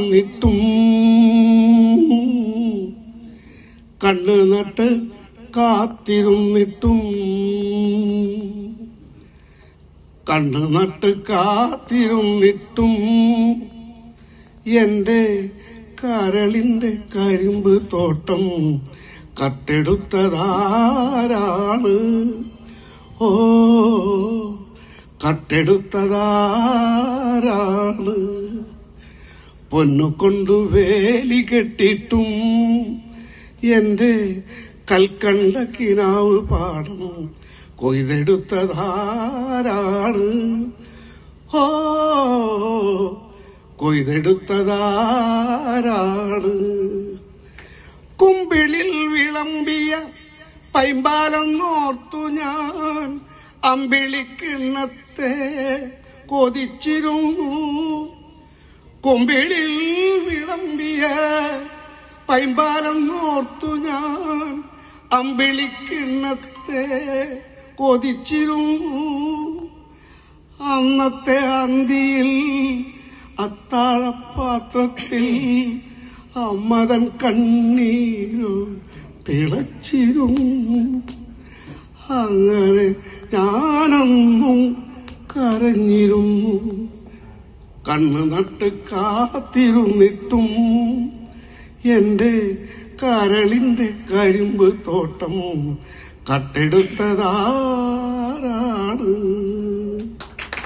കാത്തിരുന്നിട്ടും കണ്ണ് നട്ട് കാത്തിരുന്നിട്ടും. കണ്ണ് നട്ട് കാത്തിരുന്നിട്ടും എന്റെ കരളിന്റെ കരിമ്പ് തോട്ടം കട്ടെടുത്തതാരാണ്? ഓ കട്ടെടുത്തതാരാണ്? പൊന്നു കൊണ്ടു വേലി കെട്ടിട്ടും എന്റെ കൽക്കണ്ട കിനാവ് പാടും കൊയ്തെടുത്തതാരാണ്? ഓ കൊയ്തെടുത്തതാരാണ്? കുമ്പിളിൽ വിളമ്പിയ പൈമ്പാലം നോർത്തു ഞാൻ അമ്പിളിക്കിണ്ണത്തെ കൊതിച്ചിരുന്നു. കുമ്പിളിൽ വിളമ്പിയ പൈമ്പാലം നോർത്തു ഞാൻ. അമ്പിളിക്കിണ്ണത്തെ കൊതിച്ചിരുന്നു അന്നത്തെ അന്തിയിൽ അത്താഴപാത്രത്തിൽ അമ്മതൻ കണ്ണീരു തിളച്ചിരുന്നു അങ്ങനെ ഞാനൊന്നും കരഞ്ഞിരുന്നു. കണ്ണ് നട്ട് കാത്തിരുന്നിട്ടും എന്റെ കരളിന്റെ കരിമ്പ് തോട്ടം കട്ടെടുത്തതാരാണ്